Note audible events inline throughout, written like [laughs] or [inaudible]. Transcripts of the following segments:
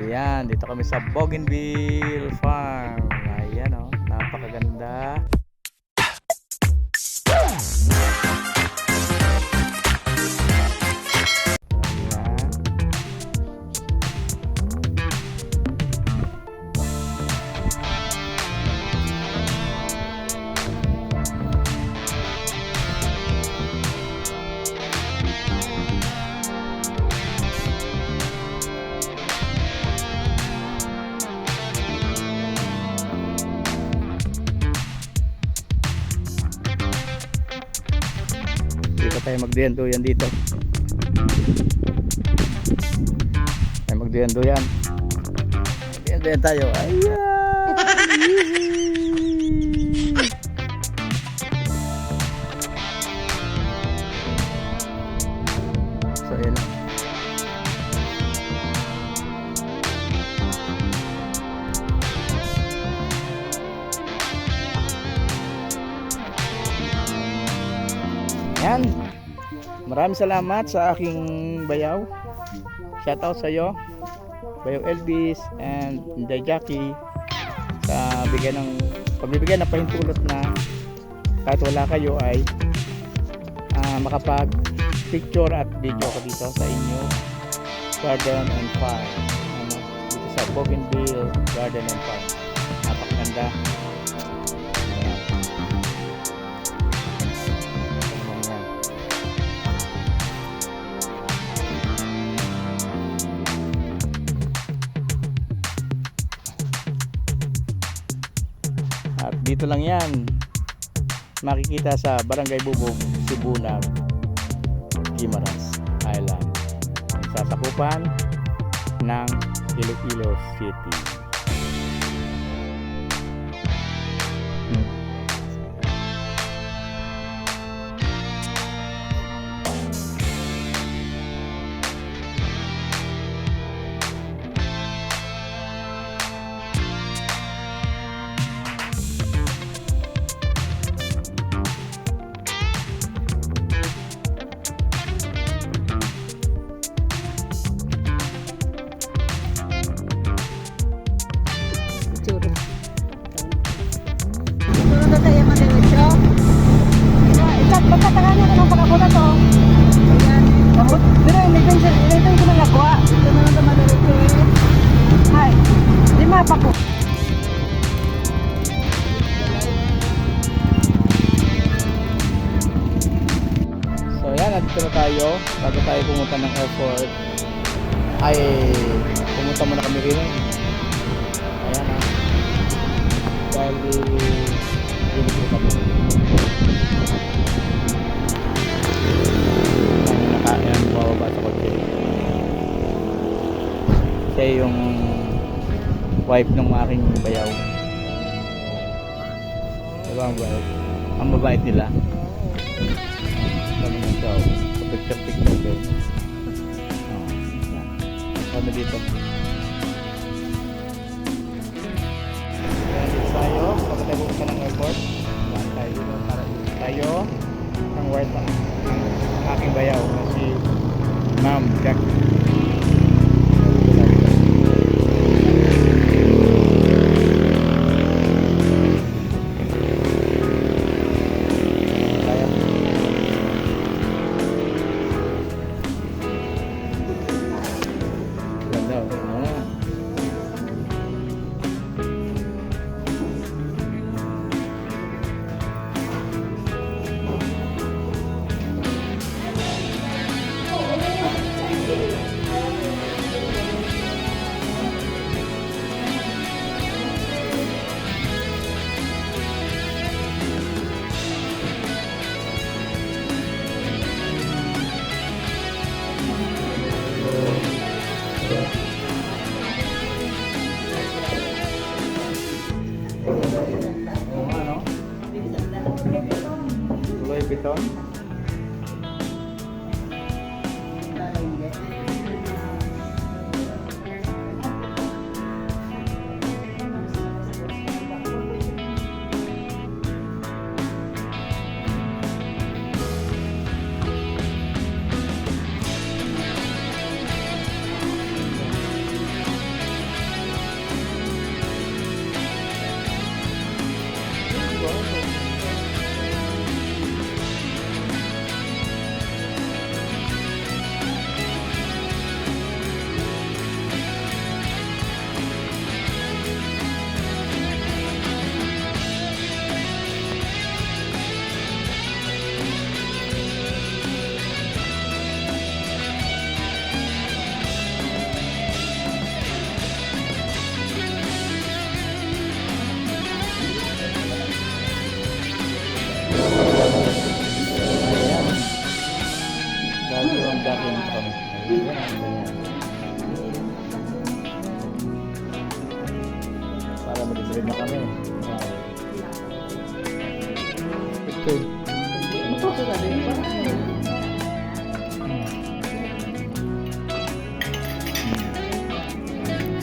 Ayan, dito kami sa Bougainville Farm. Ayan oh, napakaganda. Dito tayo magduyan-duyan dito. Tayo magduyan-duyan. Magduyan-duyan tayo. Ayan! [laughs] Maraming salamat sa aking bayaw. Shoutout sa iyo. Bayaw Elvis and Inday Jackie. Sa bigyan ng pagbibigyan ng pahintulot na kahit wala kayo ay ah, makapag picture at video ko dito sa inyo. Garden and farm ano, dito sa Bougainville Garden and Farm dito lang yan. Makikita sa Barangay Bubog, Sibunag, Guimaras Island. Ang sasakupan ng Iloilo City. Tayo. Bago tayo pumunta ng airport, ay pumunta muna kami rin. Ayan ha. Dahil kami. Ang nakain, bumababa sa kotse. Siya yung wife ng aking bayaw. Diba ang wife? Ang mabait nila. Picture [laughs] picture. Oh, yan. Kami dito.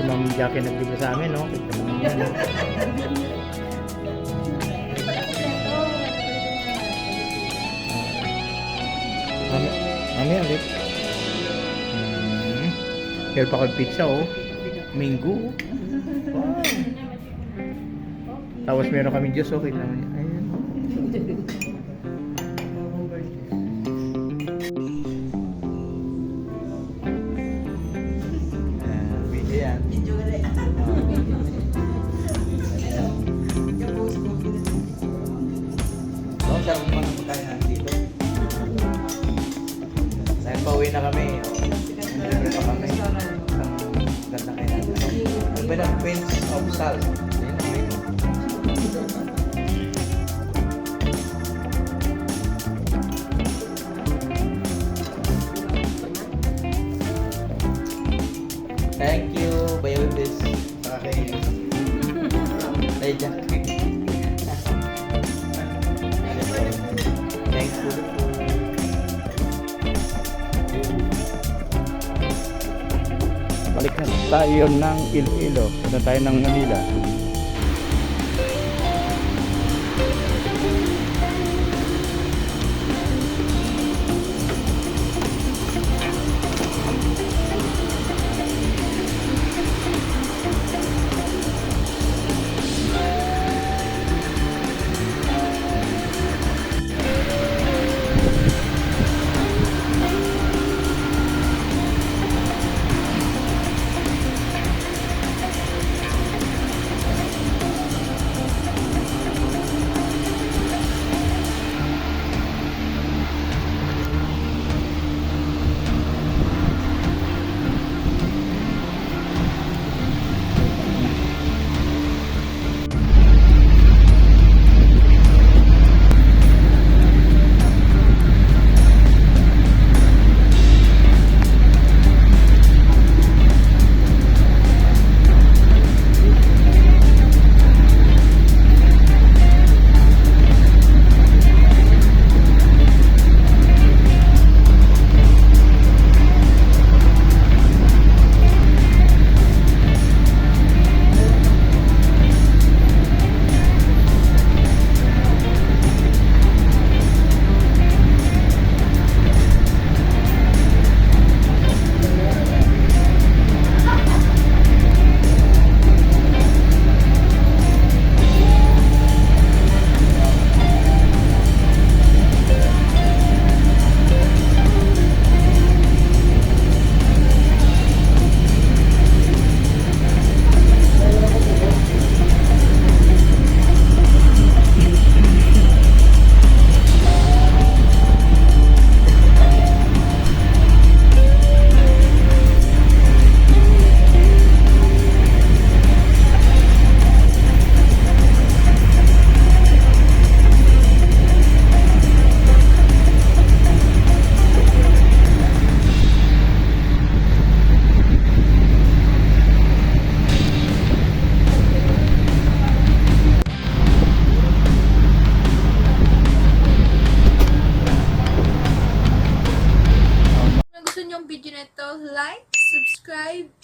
Si Ma'am Jackie nagbigay sa amin, no? Tignan mo yan. Mami, mami ulit. Hmm. Pa kang pizza, oh. Minggu. Wow. Tapos meron kami juice, okay naman. Ayan. Oh, sarap naman ang pagkain dito. Dahil pauwi na kami. oh. Libre pa kami. Ang ganda kayo natin. Ano ba ng Prince of Salt? Thank you, Bayobis. Sa akin. Ay, Jack. Balik na tayo ng Iloilo. Punta tayo ng Manila.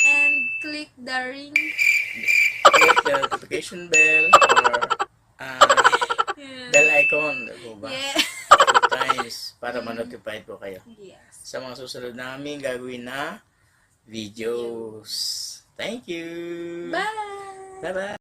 And click the ring. Click the notification bell or uh, Yeah. bell icon. Diba ba? Yeah. Two times para ma-notify po kayo Yes. sa mga susunod namin gagawin na videos. Thank you! Bye! Bye-bye!